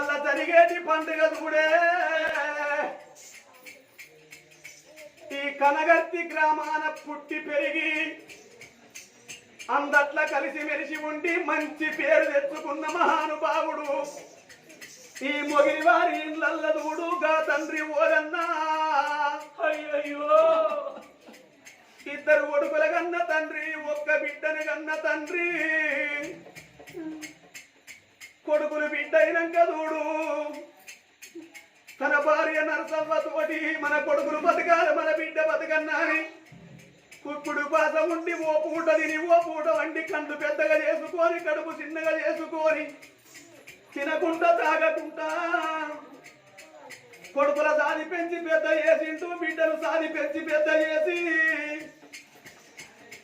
ఇవల్ల జరిగేటి పండుగ చూడే ఈ కనగర్తి గ్రామాన పుట్టి పెరిగి అందట్ల కలిసి మెలిసి ఉండి మంచి పేరు తెచ్చుకున్న మహానుభావుడు. ఈ మొగిలి వారి చూడు గా తండ్రి ఓరన్నా. అయ్యయ్యో! ఇద్దరు కొడుకుల కన్న తండ్రి ఒక్క బిడ్డని కన్న తండ్రి. కొడుకులు బిడ్డ చూడు. తన భార్య నరసవ్వ మన కొడుకులు బతకాలి మన బిడ్డ బతకన్నాని. కుక్కుడు కుప్పుడు ఉండి ఓ పూట తిని ఓ పూట వండి కండ్లు పెద్దగా చేసుకొని కడుపు చిన్నగా చేసుకొని తినకుండా తాగకుండా కొడుకుల సాది పెంచి పెద్ద చేసింటూ బిడ్డలు సాది పెంచి పెద్ద చేసి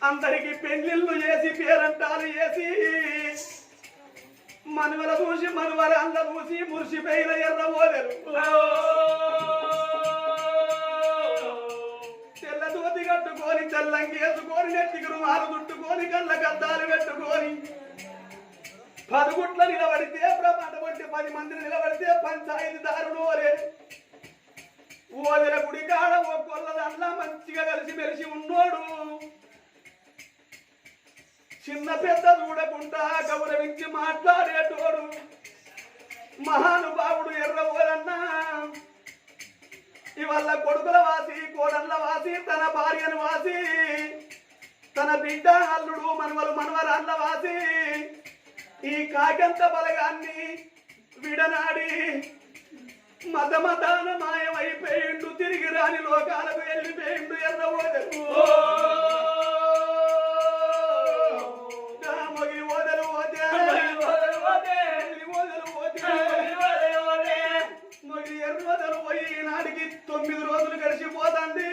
అందరికి పెళ్ళిళ్ళు చేసి పేరంటాలు చేసి మనవల చూసి మనవల అంద చూసి మురిసిపోయిన ఎర్ర ఓదరు తెల్ల దోతి కట్టుకొని తెల్లంగి వేసుకొని నెత్తికి రుమాలు చుట్టుకొని కళ్ళ గద్దాలు పెట్టుకొని. పదుగుట్ల నిలబడితే ప్రమాణ కొట్టి పది మందిని నిలబడితే పంచాయతీ దారులు ఓరే ఓదెల గుడి కాడ ఒక్కొల్ల దాంట్లో మంచిగా కలిసి మెలిసి ఉన్నోడు. చిన్న పెద్ద చూడకుండా గౌరవించి మాట్లాడేటోడు మహానుభావుడు ఎర్రవోరన్నా ఇవల్ల కొడుకుల వాసి కోడళ్ళ వాసి తన భార్యను వాసి తన బిడ్డ అల్లుడు మనవలు మనవరాళ్ళ వాసి ఈ కాకంత బలగాన్ని విడనాడి మతమతాన మాయమైపోయిండు తిరిగి రాని లోకాలకు వెళ్ళిపోయిండు ఎర్రవోదరు గడిచిపోతుంది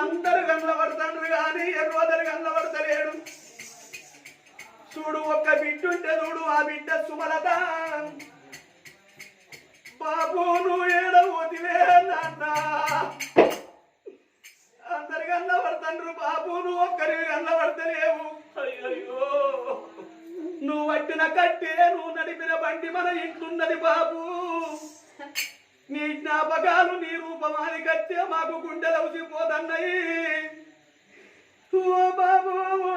అందరు కన్నబడతాడు కానీ ఎర్రదలు కన్నబడతలేడు చూడు ఒక్క బిడ్డ ఉంటే చూడు ఆ బిడ్డ సుమలత. బాబు నువ్వు ఏడవోతివే నాన్న. అందరు కన్నబడతాండ్రు బాబు నువ్వు ఒక్కరివి కన్నబడతలేవు అయ్యయ్యో. నువ్వు పట్టిన కట్టే నువ్వు నడిపిన బండి మన ఇంట్లున్నది బాబు. నీ జ్ఞాపకాలు నీ రూపమాని కట్టే మాకు గుండెలు ఉసిపోతున్నాయి ఓ బాబు ఓ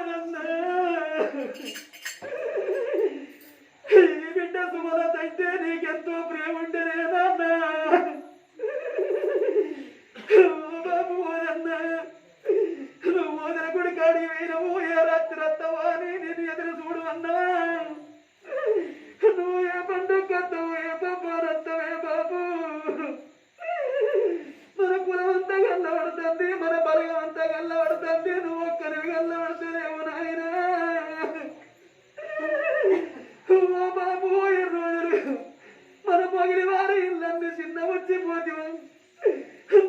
ఒక్కరివి గల్లబడుతున్నావు నాయన ఓ బాబు ఈ రోజులు మన పగిలి వారి ఇల్లన్నీ చిన్న వచ్చిపోతివా?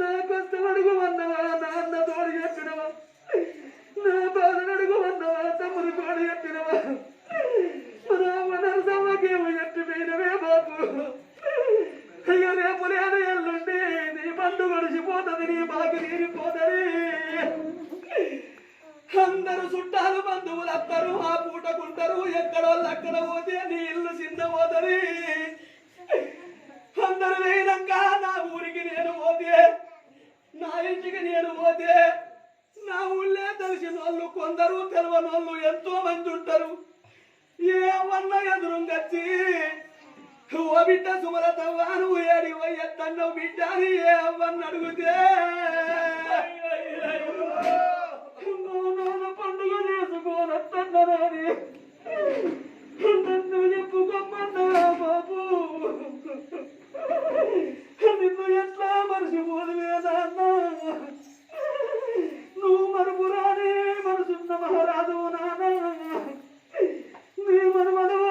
నా కష్టం అడుగుమన్నవా? నాన్న తోడు చెప్పినవా? నా బాధను అడుగుమన్నవా? తమ్ముడు తోడు చెప్పినవా? రామ నరసమ్మకేమో చెప్పిపోయినవే బాబు. అయ్యో రేపు లేదు ఎల్లుండి నీ పండు గడిచిపోతుంది నీ బాకి తీరిపోతుంది. అందరూ చుట్టాలు బంధువులు అత్తరు ఆ పూటకుంటారు ఎక్కడోళ్ళు అక్కడ పోతే నీ ఇల్లు చిన్న పోతుంది. అందరు వేయనాక నా ఊరికి నేను పోతే నా ఇంటికి నేను పోతే నా ఊళ్ళే తెలిసిన వాళ్ళు కొందరు తెలవని వాళ్ళు ఎంతో మంది ఉంటారు ఏమన్నా ఎదురుంగచ్చి ఓ బిడ్డ సుమలతవ్వా నువ్వు ఏడి పోయత్తన్నావు బిడ్డ అని ఏమన్నా అడిగితే నువ్వు నాన్న పండుగ చేసుకోనత్తన్నారని నన్ను చెప్పుకోమన్నావా బాబు? నిన్ను ఎట్లా మర్చిపోదువే నువ్వు మరుపురాని మనసున్న మహారాజు నాన్న. నీ మనవడవు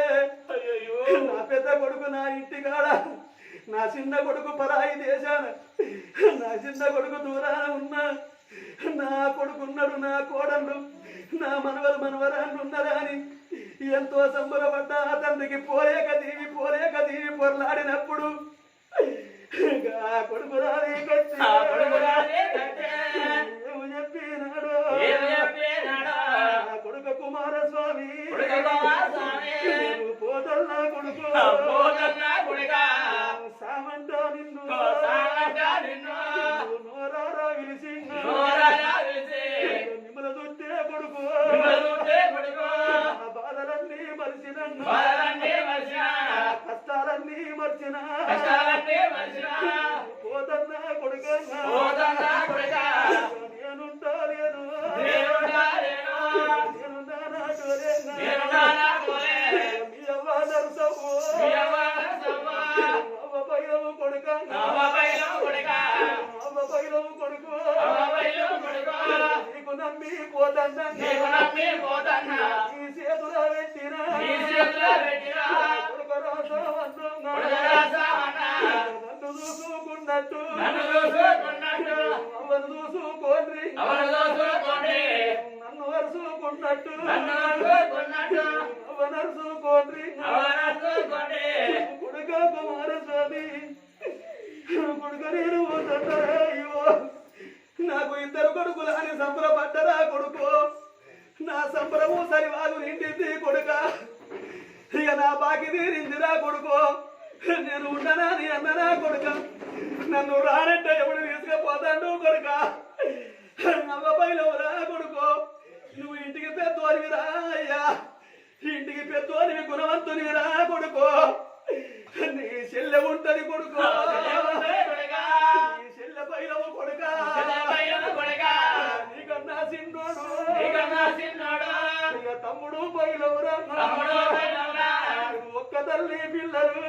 నా చిన్న కొడుకు పరాయి దేశాన నా చిన్న కొడుకు దూరాన ఉన్నా నా కొడుకున్నాడు నా కోడళ్ళు నా మనవరు మనవరాళ్ళు ఉన్నారా అని ఎంతో సంబరపడ్డా ఆ తండ్రికి పోలేక దీవి పోలేక దీవి పొరలాడినప్పుడు ఆ కొడుకు చెప్పినాడు? కొడుకు కుమారస్వామి. పోతల్లా కొడుకు. ఆ కష్టాలన్నీ వరుసుకోండి అవరు చూసుకోండి. కొడుక కుమారస్వామి కొడుక నేను? అయ్యో నాకు ఇద్దరు కొడుకులు అని సంబరపడ్డరా కొడుకు. నా సంబరము సరివాగు నిండింది కొడుక. ఇక నా బాకి తీరిందిరా కొడుకు. నేను ఉండనా నీ అన్ననా కొడుక. నన్ను రానంటే ఎప్పుడు తీసుకుపోతాడు కొడుక. అవ్వపైలవురా కొడుకు నువ్వు ఇంటికి పెద్దోనివిరా అయ్యా ఇంటికి పెద్దోనివి గుణవంతునివిరా కొడుకు నీ చెల్లె ఉంటది కొడుకు? నీ చెల్లె పైలవు కొడుక. నీకన్నా చిన్నోడు నీకన్నా చిన్నోడు. ఇక తమ్ముడు పైలవురా. ఒక్క తల్లి పిల్లలు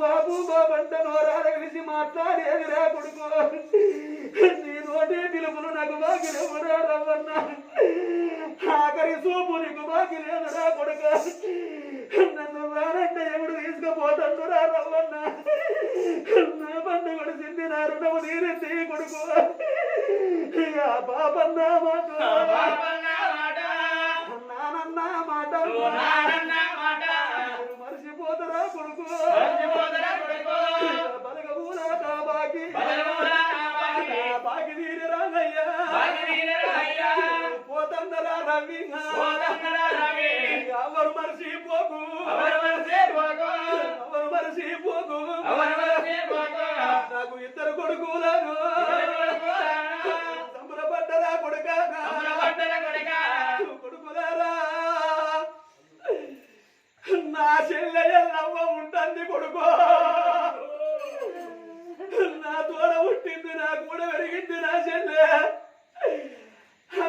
బాబు బాబంట నోరాల కలిసి మాట్లాడేదిరా కొడుకు? నీ నోటే పిలుపులు నాకు బాకి లేవురా రవ్వన్న? ఆఖరి సూపు నీకు బాకి లేదురా కొడుక? నన్ను రానంటే ఎవడు తీసుకుపోతుండురా రవ్వన్న? నా బండు కూడా సింది నా రుణము తీరింది కొడుకు. ఆ బాబన్న మాట మర్చిపోకు? అవరు వలసే పోకు. నాకు ఇద్దరు కొడుకులను. సంబరపడ్డరా కొడుక సంబరపడ్డరా కొడుకా. కొడుకులారా? నా చెల్లె ఎల్లవ్వ ఉంటుంది కొడుకు నా తోడ పుట్టింది నా కూడా పెరిగింది నా చెల్లె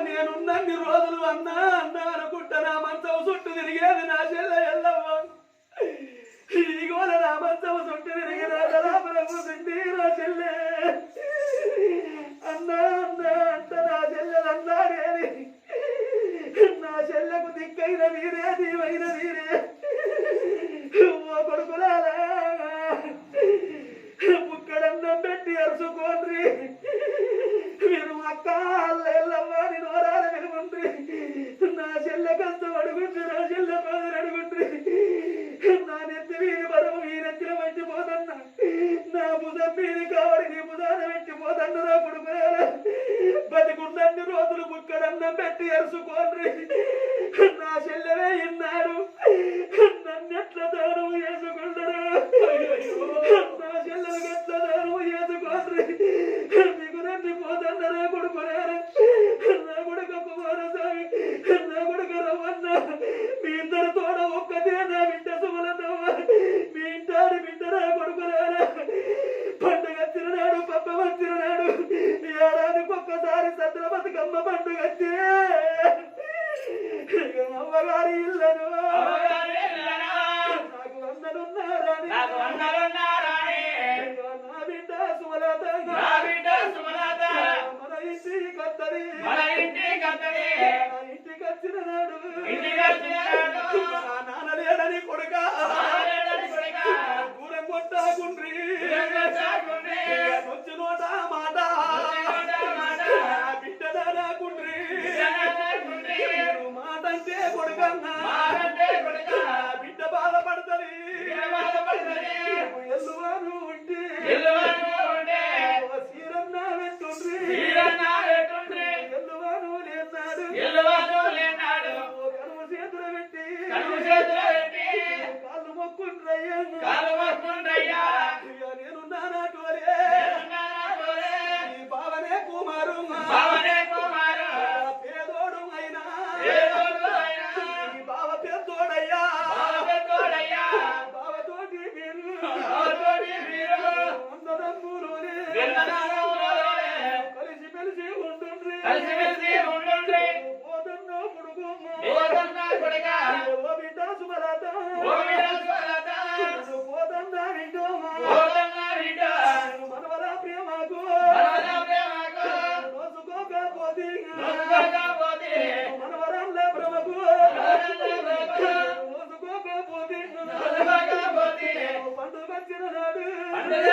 నేనున్నన్ని రోజులు అన్నా అన్నా అనుకుంటా నా మంచం చుట్టూ తిరిగేది నా చెల్లె ఎల్లవ్వ ఇదిగోల నా మంచం చుట్టూ తిరిగి నా తలాపల కూర్చుంది నా చెల్లె అన్నా అన్నా అంట నా చెల్లెలు అన్నారేది నా చెల్లెకు దిక్కైన వీరే నీవైన వీరే ఓ కొడుకులారా ముక్కడన్నం పెట్టి అరుచుకోండ్రి మీరు అక్క ఎల్లవ్వని నోరాల వెలుగుండ్రి నా చెల్లె కష్టం అడుగుండ్రి నా చెల్లె బాధలు అడుగుండ్రి నా నెత్తి వీరి బరువు మీ నెత్తిన పెట్టిపోదన్న నా భుజం మీది కావడి నీ భుజాన పెట్టిపోదన్న నా బతికున్నన్ని రోజులు ముక్కడన్నం పెట్టి అరుచుకోండ్రి నా చెల్లెవే ఇన్నారు.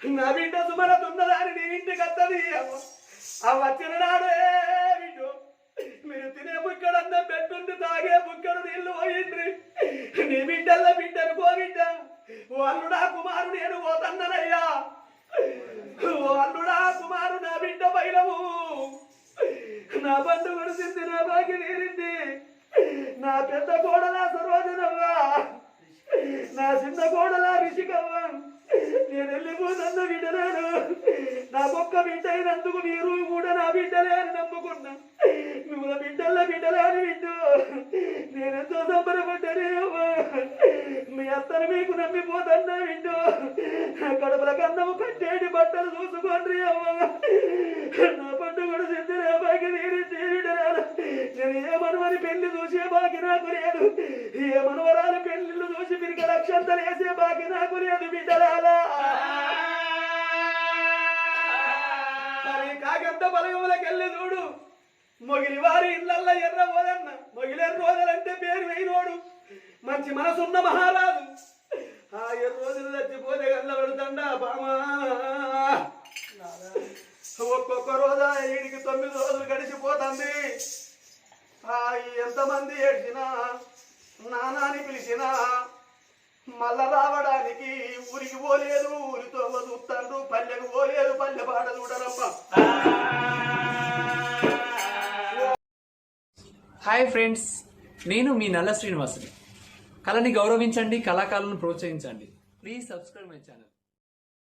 నా బిడ్డ సుమలతున్నదాని నీ ఇంటికి అత్తది ఆ వచ్చిన నాడే బిడ్డు. మీరు తినే బుక్కడంతా పెట్టుండి తాగే బుక్కడు నీళ్ళు పోయిండ్రి. నీ బిడ్డల్ల బిడ్డను పో బిడ్డ ఓ కుమారు నేను పోతన్ననయ్యా. వాళ్ళు నా కుమారు నా బిడ్డ బయలము. నా బండు కొడిసింది నా బాకి తీరింది. నా పెద్ద కోడలా సరోజనవ్వా నా చిన్న కోడలా రిషికవ్వ. నేను వెళ్ళిపోతున్న బిడ్డలేను నా ఒక్క బిడ్డ అయినందుకు మీరు కూడా నా బిడ్డలే అని నమ్ముకున్నా. నువ్వు నా బిడ్డల బిడ్డలే అని బిడ్డు నేనెంతో సంబరపడ్డానే మీ అత్తను మీకు నమ్మిపోతున్నా బిడ్డు కడుపుల కన్నము కట్టేటి బట్టలు చూసుకోండి అమ్మ నా పండు కూడా సిద్ధులే బాగా తీరి తీరిడరాలు చూసే బాకి నాకు లేదు. ఏ మనవరాలు పెళ్ళిళ్ళు చూసి పిరిక లక్షంతలు వేసే బాకి నాకు లేదు బిడ్డలాలా మరి కాకంత బలగములకు చూడు. మొగిలి వారి ఇళ్ళల్లో ఎర్ర పోదన్న మొగిలెర్ర రోజులంటే పేరు వేయినోడు. మంచి మనసున్న మహారాజు. ఆ ఎర్ర రోజులు చచ్చిపోతే గల్ల పెడుతండా బామా. ఒక్కొక్క రోజా ఈడికి తొమ్మిది రోజులు గడిచిపోతుంది. ఎంతమంది ఏడ్చినా నానాని పిలిచినా మళ్ళా రావడానికి ఊరికి పోలేదు ఊరితో చూస్తాడు పల్లెకు పోలేదు పల్లె పాట చూడరమ్మ. హాయ్ ఫ్రెండ్స్ నేను మీ నల్ల శ్రీనివాసుని. కళని గౌరవించండి కళాకారులను ప్రోత్సహించండి. Please subscribe my channel.